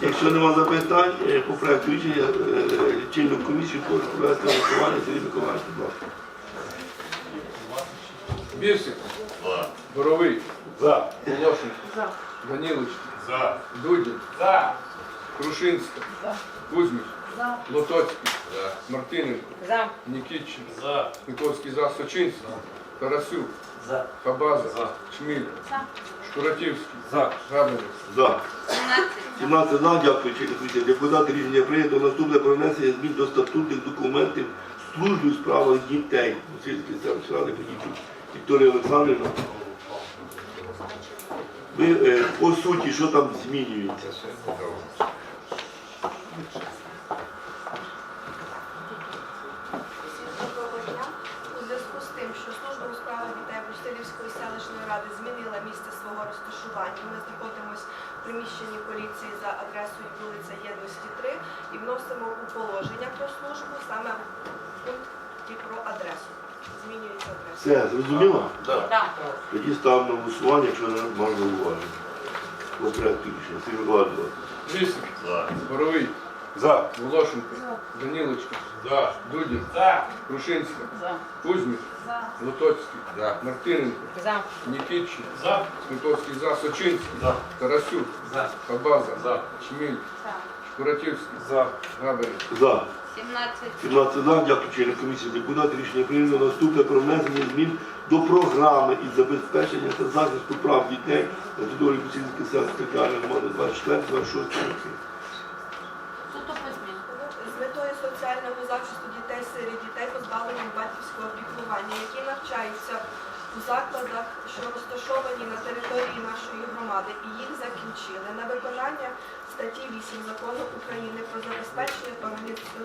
Якщо нема запитань е, по проекту рішення е, лічильну комісію, прошу провести голосування Сергій Миколаївич, будь ласка. Бірсик. Боровий. За. Волошин. За. Данилович. За. Дудін. За. Крушинська. За. Кузьміч. За. Лотоцький. Мартиненко. За. Нікітчин. За. Сміковський за. Сочинський. Тарасюк. За. Хабаза. За. Шміль. За. Шкуратівський. За. Габелець. За. 17. 17 за, дякую, комісії. Депутати рішення прийнято. Наступне про внесення змін до статутних документів служби у справах дітей. Сільський ради подітей. Вікторія Олександрівна. Ви е, по суті, що там змінюється? Доброго дня. У зв'язку з тим, що служба у справах дітей Брустилівської селищної ради змінила місце свого розташування. Ми знаходимося в приміщенні поліції за адресою вулиця Єдності 3 і вносимо у положення про службу саме пункт і про адресу. Змінюється адреса. Все, зрозуміло? Так. Тоді ставимо на голосування, якщо не можна уважити. По проекту рішення. Сергій Миколаївич, ласка. Боровий. За. Волошенко. Данилочка. За. Дудін. За. Крушинська. За. Кузьміч. За. Лотоцький. За. Мартиненко. За. Нікітчин. За. Сміковський за. Сочинський. За. Тарасюк. За. Хабаза. За. Шміль. За. Шкуратівський. За. Габелець. За. 17. 17 за, дякую члени комісії депутати. Рішення прийнято. Наступне про внесення змін до програми із забезпечення та захисту прав дітей на території селищної територіальної громади 24-26 роки. Суто позмін. З метою соціального захисту дітей сирі, дітей позбавлених батьківського опікування, які навчаються у закладах, що розташовані на території нашої громади, і їх закінчили на виконання статті 8 закону України про забезпечення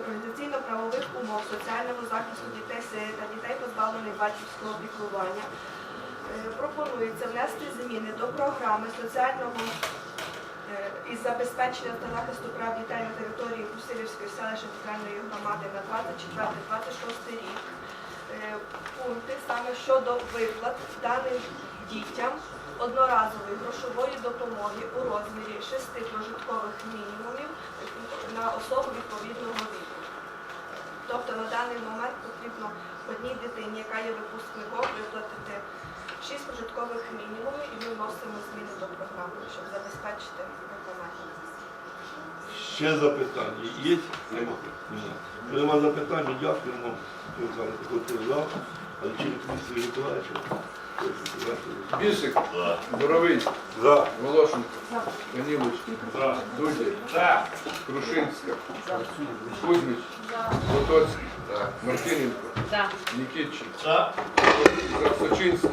організаційно-правових умов соціального захисту дітей та дітей позбавлених батьківського опікування. Е, Пропонується внести зміни до програми соціального Е, із забезпечення та захисту прав дітей на території Кусилівської селищної територіальної громади на 24-26 рік. Е, Пункти саме щодо виплат даним дітям одноразової грошової допомоги у розмірі 6 прожиткових мінімумів на особу відповідного віку. Тобто на даний момент потрібно одній дитині, яка є випускником, виплатити 6 прожиткових мінімумів і ми вносимо зміни до програми, щоб забезпечити виконання. Ще запитання є? Нема. Нема. Ми дякуємо. Олександр, приходьте За. Боровий. Волошенко. Дудін. За. Крушинська. Кузьміч. За. Мартиненко. Нікітчин. Сочинський.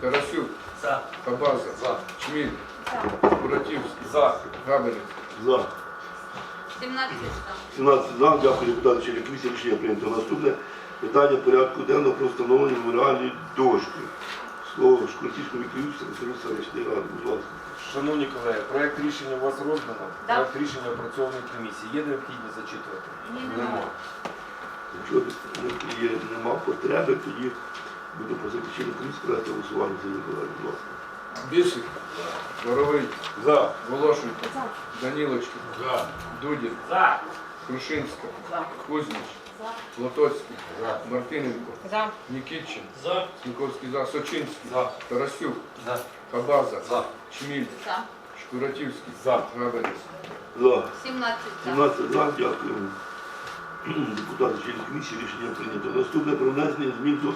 Тарасюк. За. Хабаза. За. Шміль. За. Шкуратівський. За. Габелець. За. 17. 17 за, дякую депутати члени комісії. Рішення прийнято. Наступне питання порядку денного про встановлення меморіальної дошки. Слово Шкуртівському селищної ради. Будь ласка. Шановні колеги, проект рішення у вас роздано. Да. Проект рішення опрацьований в комісії. Є необхідність зачитувати? Ні, нема. Якщо є, нема потреби, тоді буду просити члени комісії провести голосування за Миколаїв. Будь ласка. Бірсик. Боровий. За. Волошенко. За. Данилочка. За. Дудін. За. Крушинська. За. Кузьміч. За. Лотоцький. За. Мартиненко. За. Нікітчин. За. Сміковський за. Сочинський. За. Тарасюк. За. Хабаза. За. Шміль. За. Шкуратівський. За. Габелець. За. 17. За. 17 за, дякую. Депутати члени комісії рішення прийнято. Наступне про внесення змін до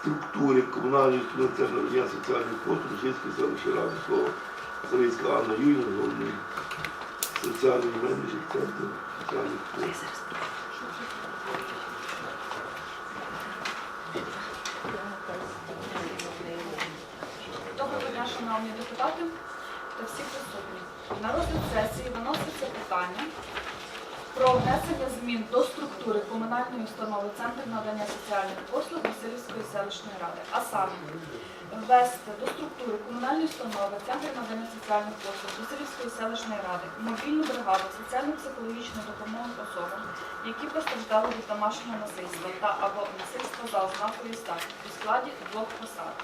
структури комунальної Центру надання соціальних послуг Російської селищної ради. Слово Савицька Анна Юрійовна, головний соціальний менеджер Центру соціальних послуг. Депутати та всі присутні. На розгляд сесії виноситься питання про внесення змін до структури комунальної установи Центр надання соціальних послуг Васильівської селищної ради. А саме ввести до структури комунальної установи Центр надання соціальних послуг Васильівської селищної ради мобільну бригаду соціально-психологічної допомоги особам, які постраждали від домашнього насильства та або насильства за ознакою статі у складі двох посад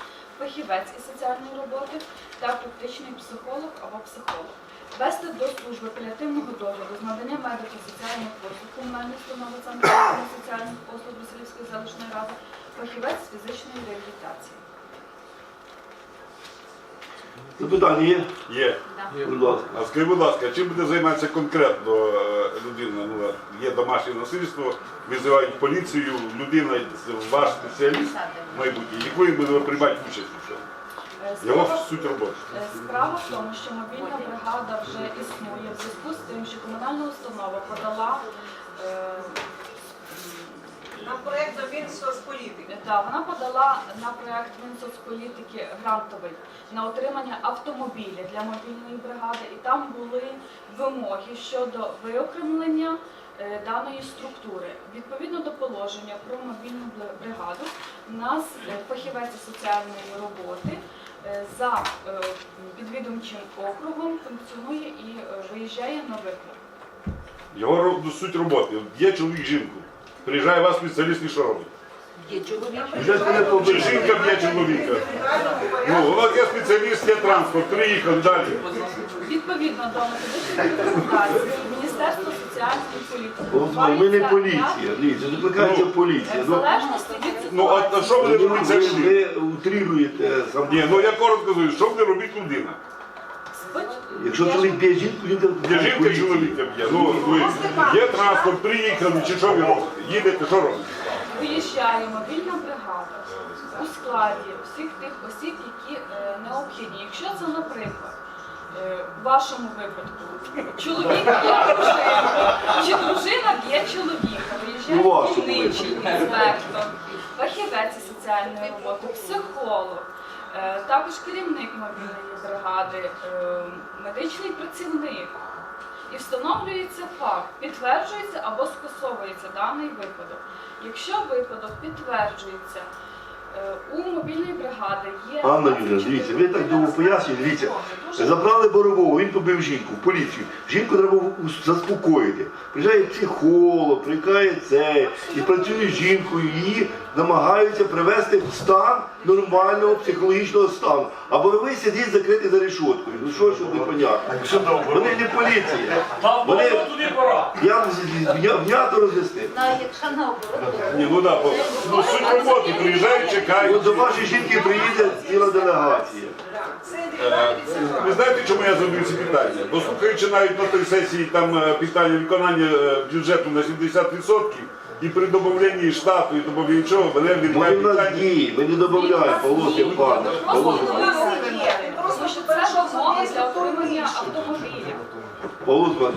фахівець із соціальної роботи та практичний психолог або психолог. вести до служби паліативного догляду з надання медико-соціальних послуг комунальної установи Центру соціальних послуг Василівської селищної ради, фахівець з фізичної реабілітації. Запитання є? Є. Да. Будь ласка. А скажіть, будь ласка, чим буде займатися конкретно е, людина? Ну, є домашнє насильство, визивають поліцію, людина, ваш спеціаліст майбутній, якої буде приймати участь у цьому? Е, Його справа- суть роботи. Е, Справа в тому, що мобільна бригада вже існує в зв'язку з тим, що комунальна установа подала е, На проєкт змін соцполітики. та, вона подала на проект Мінсоцполітики грантовий на отримання автомобіля для мобільної бригади, і там були вимоги щодо виокремлення е, даної структури. Відповідно до положення про мобільну бригаду, у нас е, фахівець соціальної роботи е, за підвідомчим округом функціонує і виїжджає на виклик. Його суть роботи. Є чоловік жінку. Приїжджає вас спеціаліст і що робить? Коли Чи жінка б'є чоловіка? Ну, у вас є спеціаліст, є транспорт, приїхав далі. Відповідно до методичної Міністерства соціальної політики. Володимир, ми не поліція. Ряд- поліція. В Ну, залежності від Ну, а, що ви, ви, ця людина? ви утріруєте сам. Ні, ну я коротко кажу, що буде робити людина? Якщо чоловік б'є жінку, він Є жінка чоловіка б'є. Ну, ви, є транспорт, приїхали, чи що ви робите? Їдете, що робите? Виїжджає мобільна бригада у складі всіх тих осіб, які е, необхідні. Якщо це, наприклад, е, в вашому випадку чоловік б'є дружину, чи дружина б'є чоловіка, виїжджає вашому дільничий інспектор, фахівець із соціальної роботи, психолог, також керівник мобільної бригади, е, медичний працівник. І встановлюється факт, підтверджується або скасовується даний випадок. Якщо випадок підтверджується, е, у мобільної бригади є. Анна Юрійовна, дивіться, ви так довго пояснюєте, дивіться. Забрали Борового, він побив жінку в поліцію. Жінку треба заспокоїти. Приїжджає психолог, приїжджає це, і працює з жінкою, її намагаються привести в стан нормального психологічного стану. А Боровий сидить закритий за решоткою. Ну що ж тут непонятно? Вони не поліція. Вони, я вам з- з- вня- роз'яснив. Ну, якщо наоборот, Ні, ну да, бо ну, суть роботи, приїжджають, чекають. От до вашої жінки приїде ціла делегація. Е. Ви знаєте, чому я задаю ці питання? Бо слухаючи навіть на той сесії там е, питання виконання е, бюджету на 70% і при додавленні штату і додавленні чого, мене він нас питання. діє, ми не додаємо, Павло Пане. Просто є, він просто Тому перейшов з для отримання автомобілів. Павло Пане,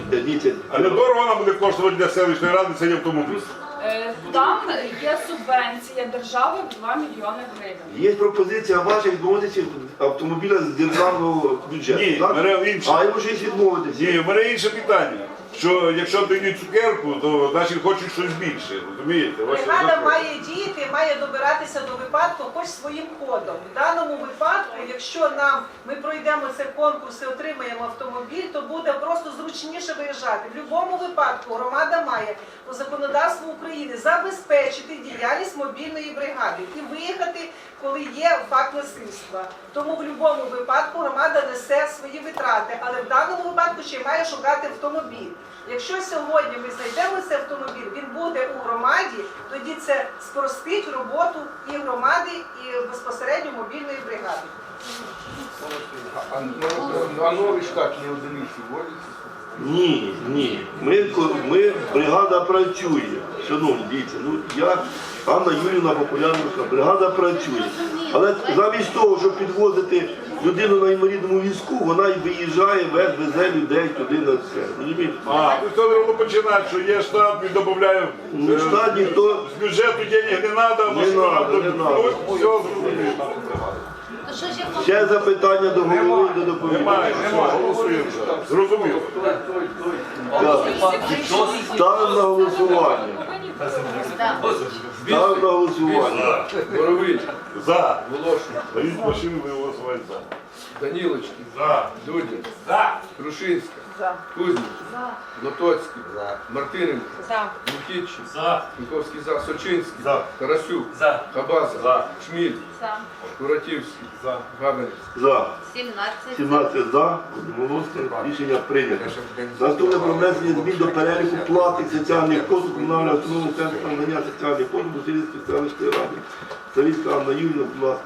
А не дорого вона буде коштувати для селищної ради цей автомобіль. Е, Там є субвенція держави в 2 мільйони гривень. Є пропозиція ваша відмовитися від автомобіля з державного бюджету. Ні, так? мене інше. А йому щось відмовитися. Ні, в мене інше питання. Що якщо дають цукерку, то значить хочуть щось більше. Розумієте? Ось Бригада має діяти, має добиратися до випадку хоч своїм ходом. В даному випадку, якщо нам ми пройдемо цей конкурс і отримаємо автомобіль, то буде просто зручніше виїжджати. В будь-якому випадку громада має по законодавству України забезпечити діяльність мобільної бригади і виїхати, коли є факт насильства. Тому в будь-якому випадку громада несе свої витрати, але в даному випадку ще має шукати автомобіль. Якщо сьогодні ми знайдемо цей автомобіль, він буде у громаді, тоді це спростить роботу і громади, і безпосередньо мобільної бригади. А, ну, а новий штатні одиниці вводяться? Ні, ні. Ми, ми, бригада працює. Шановні, дивіться, ну я, Анна Юрівна Популярівська, бригада працює. Але замість того, щоб підвозити людину на інвалідному візку, вона й виїжджає, вез- везе людей туди на це. Розумієте? А, ну це треба починати, що є штат, він додає. Ну, штат ніхто З бюджету денег не треба, Не надо, не надо. Все зрозуміло. то що ще запитання до голови і до Немає, немає, голосуємо. Зрозуміло. Так. Ставимо на голосування. Да. Ставимо на голосування. Борович. За. Волошин, Дають машину, ви голосувати за. Данілочки. За. Дудін, Крушинська, Кузьміч, Лотоцький, Мартиненко, Лукітчин, Міковський за, Сочинський, Тарасюк, Хабаза, Шміль, За. Куратівський, Габинець. За. 17. 17 за, одноголосно, рішення прийнято. Наступне про внесення змін до переліку платних соціальних послуг комунального автономного центру надання соціальних послуг Сирійської селищної ради. Савіцька Анна Юрійовна, будь ласка.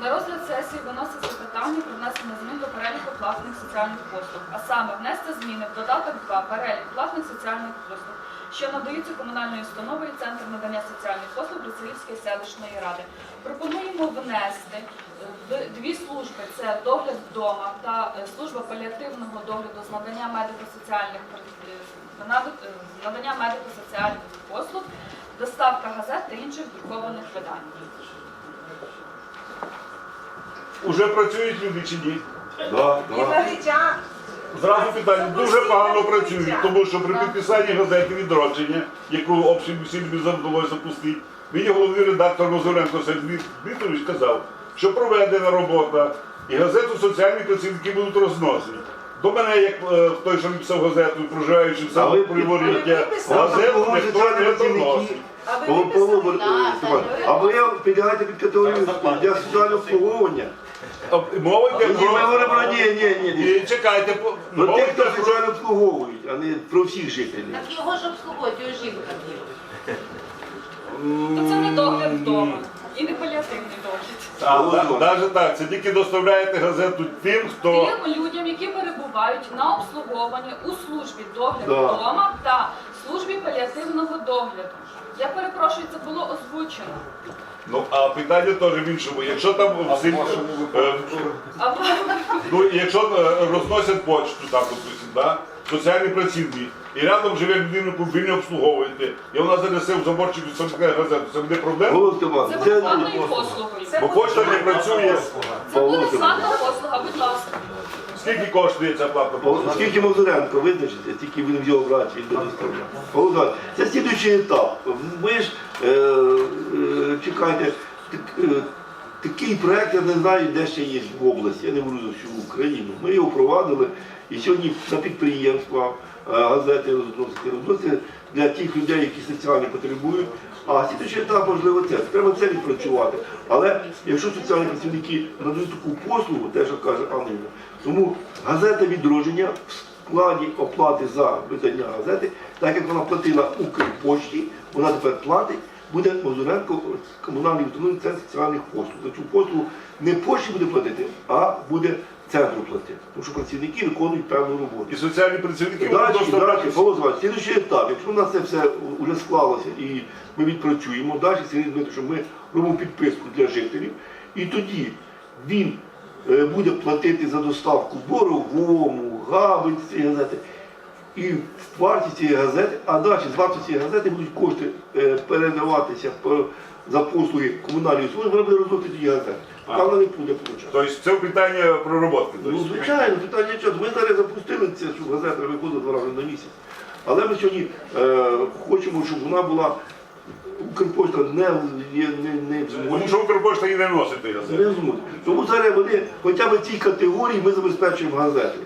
На розгляд сесії виноситься питання про внесення змін до переліку платних соціальних послуг, а саме внести зміни в додаток 2 перелік платних соціальних послуг, що надаються комунальною установою Центр надання соціальних послуг Брюсселівської селищної ради. Пропонуємо внести в дві служби: це догляд вдома та е, служба паліативного догляду з надання медико-соціальних е, е, надання медико-соціальних послуг, доставка газет та інших друкованих видань. Уже працюють люди чи ні? Да, да. Зразу питання дуже погано працюють, тому що при підписанні газети відродження, яку общим усім вдалося запустити, мені головний редактор Мозоренко Сергій Дмитрович сказав, що проведена робота і газету соціальні працівники будуть розносити. До мене, як е, той, що написав газету, проживаючи в А самому ви Приворітті, підписали? газету ніхто не доносить. Або я підлягаєте під категорію для соціального обслуговування. А Мова йде Ні, ми говоримо про ні, ні, ні, ні. І чекайте, по- Про мова тих, хто про... соціально обслуговують, а не про всіх жителів. Так його ж обслуговують, його жінка. То це не догляд вдома і не паліативний догляд. А, да- Навіть так, це тільки доставляєте газету тим, хто... Тим людям, які перебувають на обслуговуванні у службі догляду Да. вдома та службі паліативного догляду. Я перепрошую, це було озвучено. Ну, а питання теж в іншому. Якщо там в селі, е, ну, якщо е, розносять почту, так, допустим, да, соціальний працівник, і рядом живе людина, яку ви не обслуговуєте, і вона занесе в заборчик від собака газету, це буде проблема? Це це буде платною послугою. Бо почта не працює. Це буде платна послуга, будь ласка. Скільки коштує ця платна послуга? Скільки Мазуренко визначиться, стільки він в його брати, він буде доставляти. Це слідуючий етап. Ви ж е, е, чекайте, так, е, такий проект, я не знаю, де ще є в області, я не говорю за всю Україну. Ми його впровадили, і сьогодні на підприємства е, газети розносити, розносити для тих людей, які соціально потребують. А слідуючий етап, можливо, це. Треба це відпрацювати. Але якщо соціальні працівники надають таку послугу, те, що каже Анна, тому газета відродження в складі оплати за видання газети, так як вона платила Укрпошті, вона тепер платить, буде Мазуренко комунальний автономний центр соціальних послуг. За цю послугу не пошті буде платити, а буде центру платити. Тому що працівники виконують певну роботу. І соціальні працівники Далі, далі. Слідуючий етап, якщо у нас це все вже склалося і ми відпрацюємо, далі що ми робимо підписку для жителів, і тоді він е, буде платити за доставку боровому, габель цієї газети. І вартість цієї газети, а далі з вартості цієї газети будуть кошти е, передаватися за послуги комунальної служби, вона буде розвивати тоді газети. Там вона не буде получати. Тобто це питання пророботки. Ну, звичайно, питання часу. Ми зараз запустили це, щоб газета виходила два рази на місяць. Але ми сьогодні е, хочемо, щоб вона була Укрпошта не, не, не, в Тому що Укрпошта і не носить газети. Не зможе. Тому зараз вони хоча б цій категорії ми забезпечуємо газети.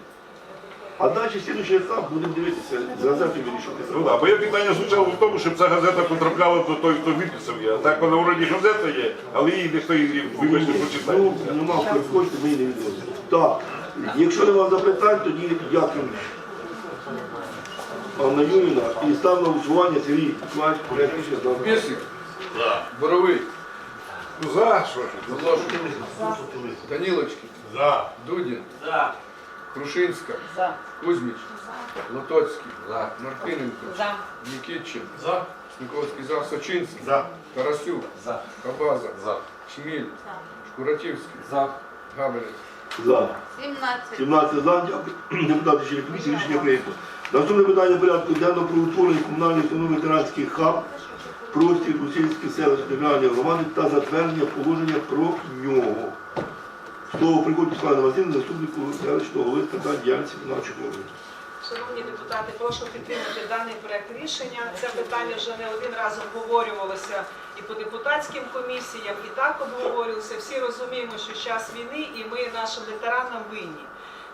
А далі слідуючий етап будемо дивитися, з газетою вирішувати. Ну так, моє питання звучало в тому, щоб ця газета потрапляла до той, хто відписав її. А так вона вроді газета є, але її ніхто і вибачте прочитає. Ну, нема Укрпошти, ми її не відносимо. Так, якщо нема запитань, тоді дякую. Анна Юріна, і став на голосування Сергій Миколаївич, проект рішення за. Пісик. Боровий. Ну за що? ж? Волошин. Данілочки. За. Дудін. Крушинська. Кузьміч. Лотоцький. Мартиненко. Нікітчин. Сміковський за. Сочинський. За. Тарасюк. Кабаза. Шміль. Шкуратівський. Габелець. За. 17. 17 за, дякую. Депутати члени комісії, рішення прийнято. Наступне питання порядку денного про утворення комунальної установи ветеранський хаб, простір Русинської селищної територіальної громади та затвердження положення про нього. Слово приходить Слава Васильівна, заступнику селищного голови питань діяльності виконавчих органів. Шановні депутати, прошу підтримати даний проект рішення. Це питання вже не один раз обговорювалося і по депутатським комісіям, і так обговорювалося. Всі розуміємо, що час війни і ми нашим ветеранам винні.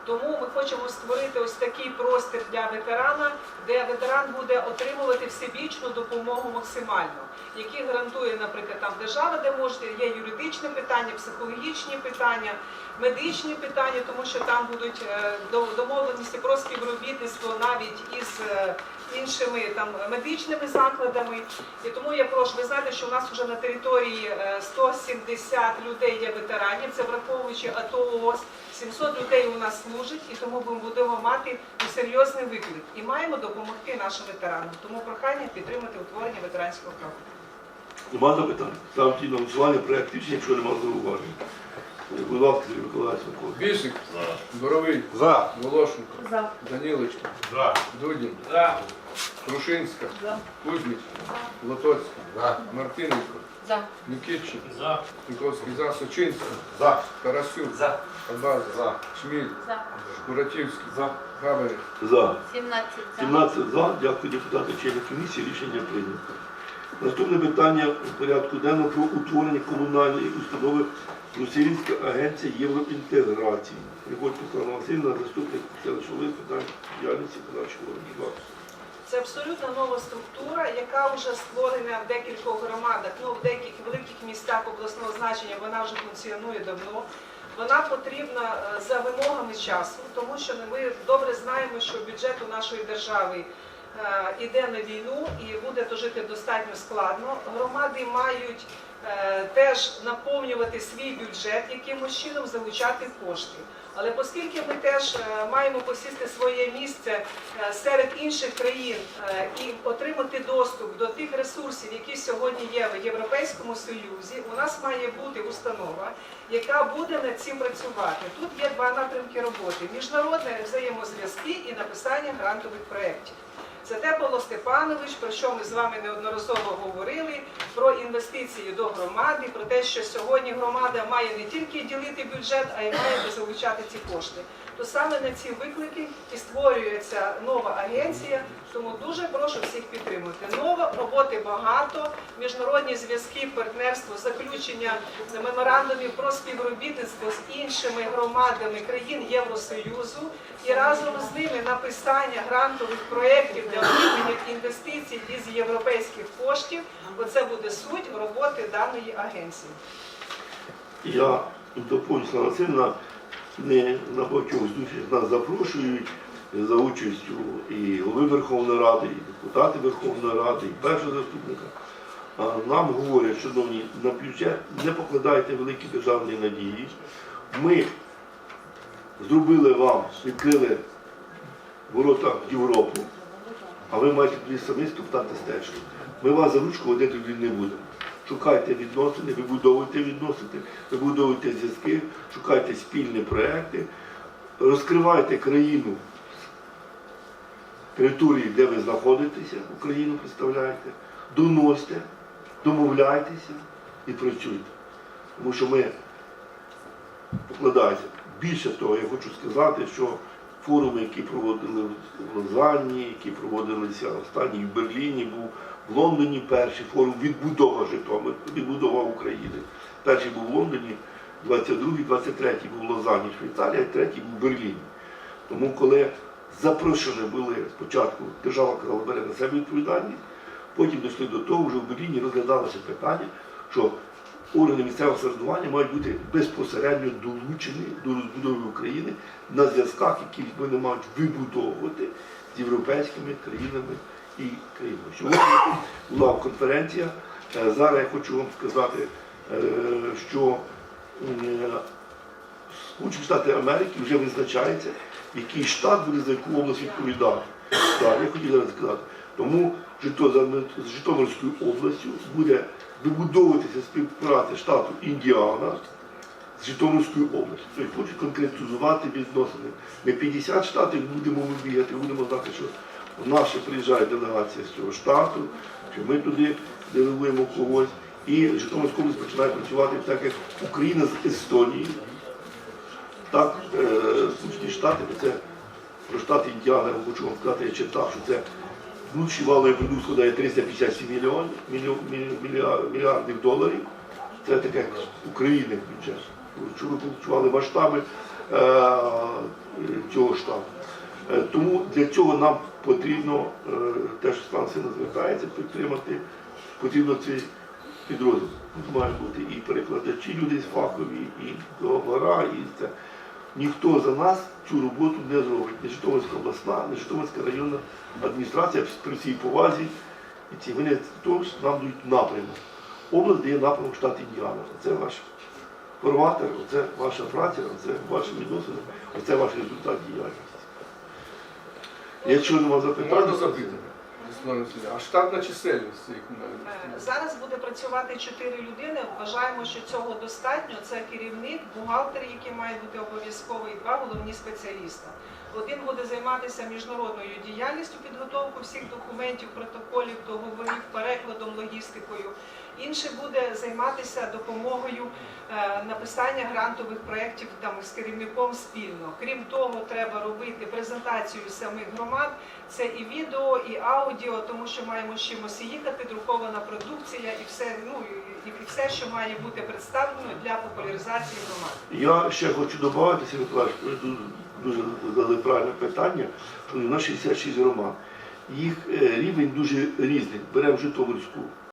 Тому ми хочемо створити ось такий простір для ветерана, де ветеран буде отримувати всебічну допомогу максимально, які гарантує, наприклад, там держава, де можете, є юридичне питання, психологічні питання, медичні питання, тому що там будуть е, домовленості про співробітництво навіть із е, іншими там медичними закладами. І тому я прошу, ви знаєте, що у нас вже на території е, 170 людей є ветеранів, це враховуючи АТО ООС, 700 людей у нас служить, і тому ми будемо мати серйозний виклик. І маємо допомогти нашим ветеранам. Тому прохання підтримати утворення ветеранського фронту. Нема запитань? Ставте на голосування проект рішення, якщо немає зауважень. Будь ласка, Сергій Миколаївич Микола. Бісик, Боровий, За. Волошенко, За. Данилочка, За. Дудін, За. Крушинська, За. Кузьміч, Лотоцька, Мартиненко, За. Нікітчин, За. Николський за, Сочинський, За. Тарасюк, За. Абаза, За. Шміль, За. Шкуратівський, За. Габарів. За. 17 за. 17 за. Дякую депутати члени комісії. Рішення прийнято. Наступне питання в порядку денного про утворення комунальної установи Русинська агенція євроінтеграції. Приходько Слава Васильівна, заступник селищної з питань діяльності подачі органів. Це абсолютно нова структура, яка вже створена в декількох громадах, ну в деяких великих містах обласного значення вона вже функціонує давно. Вона потрібна е, за вимогами часу, тому що ми добре знаємо, що бюджет у нашої держави е, іде на війну і буде то жити достатньо складно. Громади мають е, теж наповнювати свій бюджет, якимось чином залучати кошти. Але оскільки ми теж е, маємо посісти своє місце серед інших країн і отримати доступ до тих ресурсів, які сьогодні є в Європейському Союзі, у нас має бути установа, яка буде над цим працювати. Тут є два напрямки роботи: міжнародні взаємозв'язки і написання грантових проєктів. Це те Павло Степанович, про що ми з вами неодноразово говорили, про інвестиції до громади, про те, що сьогодні громада має не тільки ділити бюджет, а й має залучати ці кошти. То саме на ці виклики і створюється нова агенція. Тому дуже прошу всіх підтримати. Нова роботи багато, міжнародні зв'язки, партнерство, заключення меморандумів про співробітництво з іншими громадами країн Євросоюзу і разом з ними написання грантових проєктів для отримання інвестицій із європейських коштів. Оце буде суть роботи даної агенції. Я доповню Слава не на багатьох зустрічах нас запрошують за участю і голови Верховної Ради, і депутати Верховної Ради, і першого заступника. А нам говорять, шановні, на бюджет не покладайте великі державні надії. Ми зробили вам, відкрили ворота в Європу, а ви маєте самі стоптати стежку. Ми вас за ручку водити туди не будемо. Шукайте відносини, вибудовуйте відносини, вибудовуйте зв'язки, шукайте спільні проекти, розкривайте країну території, де ви знаходитеся, Україну представляєте, доносьте, домовляйтеся і працюйте. Тому що ми покладаємося. Більше того, я хочу сказати, що форуми, які проводили в Лозанні, які проводилися останній в Берліні, був в Лондоні перший форум відбудова Житомир, відбудова України. Перший був в Лондоні, 22-й, 23-й був в Лозанні, Швейцарія, третій був в Берліні. Тому коли запрошені були спочатку, держава казала, бере на себе відповідальність, потім дійшли до того, вже в Берліні розглядалося питання, що органи місцевого самоврядування мають бути безпосередньо долучені до розбудови України на зв'язках, які вони мають вибудовувати з європейськими країнами і країнами. Сьогодні була конференція. Е, Зараз я хочу вам сказати, е, що е, Сполучені Штати Америки вже визначається, який штат буде за яку область відповідати. Так, я хотів зараз сказати. Тому з Житомирською областю буде вибудовуватися співпраця штату Індіана з Житомирською областю. Тобто хочуть конкретизувати відносини. Ми 50 штатів будемо вибігати, будемо знати, що наша приїжджає делегація з цього штату, що ми туди делегуємо когось. І Житомирська область починає працювати так, як Україна з Естонією. Так, е, Сполучені Штати, це про штат Індіана, я хочу вам сказати, я читав, що це внутрішній валовий продукт складає 357 мільйонів, мільйон- мілья- мільярдів доларів. Це таке як України бюджет. Щоб ви відчували масштаби, цього штабу. Е, Тому для цього нам потрібно, е, те, що Стан сильно звертається, підтримати, потрібно цей підрозділ. Тут мають бути і перекладачі, люди з фахові, і договора, і це. Ніхто за нас цю роботу не зробить. Не Житомирська обласна, не Житомирська районна адміністрація при всій повазі. І ці вони того ж нам дають напрямок. Область дає напрямок штат Індіана. Це ваш форматор, це ваша праця, це ваші відносини, це ваш результат діяльності. Якщо нема запитань, Можна запитати? А штатна чисельність цієї комунальної Е. Зараз буде працювати чотири людини. Вважаємо, що цього достатньо. Це керівник, бухгалтер, який має бути обов'язково, і два головні спеціаліста. Один буде займатися міжнародною діяльністю, підготовку всіх документів, протоколів, договорів, перекладом, логістикою. Інший буде займатися допомогою е, написання грантових проєктів з керівником спільно. Крім того, треба робити презентацію самих громад. Це і відео, і аудіо, тому що маємо з чимось їхати, друкована продукція і все, ну і, все, що має бути представлено для популяризації громад. Я ще хочу додати, дуже задали правильне питання, що у нас 66 громад. Їх е, рівень дуже різний. Беремо Житомирську